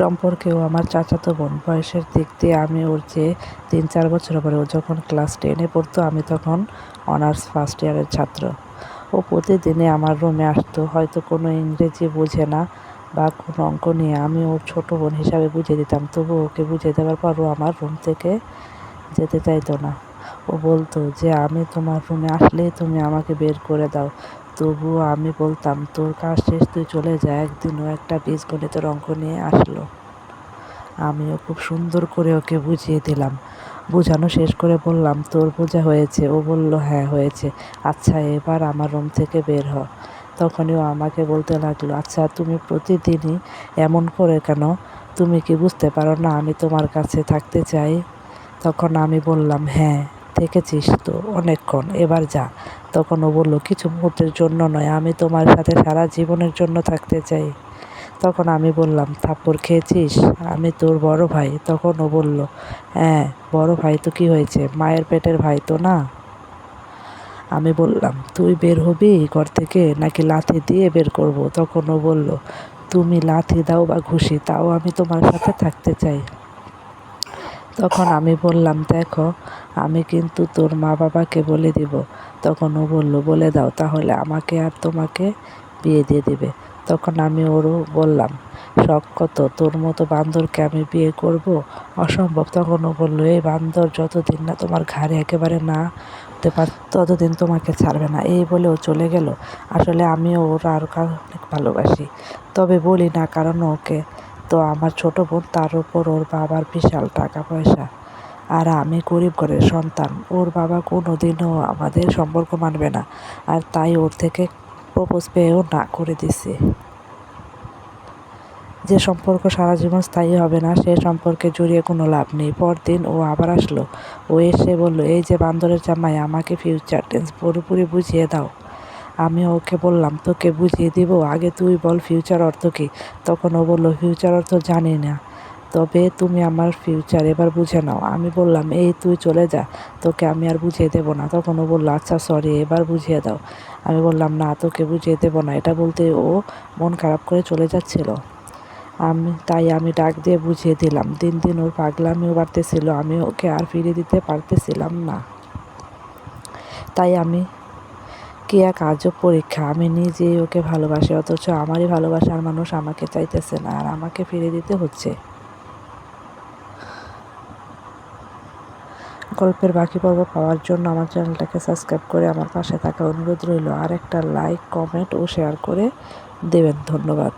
সম্পর্কেও আমার চাচাতো বোন বয়সের দিক দিয়ে আমি ওর চেয়ে তিন চার বছর পরে ও যখন ক্লাস টেনে পড়তো, আমি তখন অনার্স ফার্স্ট ইয়ারের ছাত্র। ও প্রতিদিনে আমার রুমে আসতো, হয়তো কোনো ইংরেজি বোঝে না বা কোনো অঙ্ক নিয়ে আমি ওর ছোটো বোন হিসাবে বুঝিয়ে দিতাম তবু ওকে বুঝিয়ে দেওয়ার পরও আমার রুম থেকে যেতে চাইতো না। ও বলতো যে, আমি তোমার রুমে আসলেই তুমি আমাকে বের করে দাও। তবুও আমি বলতাম, তোর কাজ শেষ, তুই চলে যা একদিন ও একটা বীজগণিতের অঙ্ক নিয়ে আসলো। আমিও খুব সুন্দর করে ওকে বুঝিয়ে দিলাম। বোঝানো শেষ করে বললাম, তোর বোঝা হয়েছে? ও বলল হ্যাঁ হয়েছে। আচ্ছা এবার আমার রুম থেকে বের হ। তখনই ও আমাকে বলতে লাগল আচ্ছা তুমি প্রতিদিনই এমন করে কেন? তুমি কি বুঝতে পারো না আমি তোমার কাছে থাকতে চাই? তখন আমি বললাম হ্যাঁ থেকেছিস তো অনেকক্ষণ? এবার যা। তখন ও বলল, কিছু মুহূর্তের জন্য নয়, আমি তোমার সাথে সারা জীবনের জন্য থাকতে চাই। তখন আমি বললাম, থাপ্পড় খেয়েছিস? আমি তোর বড় ভাই। তখন ও বলল হ্যাঁ বড় ভাই তো কি হয়েছে? মায়ের পেটের ভাই তো না? আমি বললাম, তুই বের হবি ঘর থেকে নাকি লাথি দিয়ে বের করব? তখন ও বলল, তুমি লাথি দাও বা ঘুষি, তাও আমি তোমার সাথে থাকতে চাই। তখন আমি বললাম, দেখো, আমি কিন্তু তোর মা বাবাকে বলে দিব। তখন ও বলল, বলে দাও, তাহলে আমাকে আর তোমাকে বিয়ে দিয়ে দিবে। তখন আমি ওরও বললাম, শখ কত? তোর মতো বান্দরকে আমি বিয়ে করব? অসম্ভব। তখন ও বলল, এই বান্দর যতদিন না তোমার ঘাড়ে একেবারে না হতে পার, ততদিন তোমাকে ছাড়বে না। এই বলে ও চলে গেল। আসলে আমিও ওর আর অনেক ভালোবাসি। তবে বলি না কারণ ওকে তো আমার ছোট বোন তার উপর ওর বাবার বিশাল টাকা পয়সা। আর আমি গরিব ঘরের সন্তান। ওর বাবা কোনো দিনও আমাদের সম্পর্ক মানবে না। আর তাই ওর থেকে প্রপোজ পেয়েও না করে দিছে। যে সম্পর্ক সারা জীবন স্থায়ী হবে না, সে সম্পর্কে জড়িয়ে কোনো লাভ নেই। পরদিন ও আবার আসলো। ও এসে বলল, এই যে বান্দরের জামাই, আমাকে ফিউচার টেন্স পুরোপুরি বুঝিয়ে দাও। আমি ওকে বললাম, তোকে বুঝিয়ে দিব, আগে তুই বল ফিউচার অর্থ কী? তখন ও বলল ফিউচার অর্থ জানি না। তবে তুমি আমার ফিউচার এবার বুঝে নাও। আমি বললাম, এই তুই চলে যা, তোকে আমি আর বুঝিয়ে দেবো না। তখন ও বলল আচ্ছা সরি এবার বুঝিয়ে দাও। আমি বললাম, না, তোকে বুঝিয়ে দেবো না। এটা বলতে ও মন খারাপ করে চলে যাচ্ছিল। আমি, তাই আমি ডাক দিয়ে বুঝিয়ে দিলাম। দিন দিন ওর পাগলামিও বাড়তেছিল, আমি ওকে আর ফিরিয়ে দিতে পারতেছিলাম না। তাই আমি কি এক আজব পরীক্ষা। আমি নিজেই ওকে ভালোবাসি, অথচ আমারই ভালোবাসার মানুষ আমাকে চাইতেছে না, আর আমাকে ফিরে দিতে হচ্ছে। গল্পের বাকি পর্ব পাওয়ার জন্য আমার চ্যানেলটাকে সাবস্ক্রাইব করে আমার পাশে থাকা অনুরোধ রইল। আর একটা লাইক, কমেন্ট ও শেয়ার করে দেবেন। ধন্যবাদ।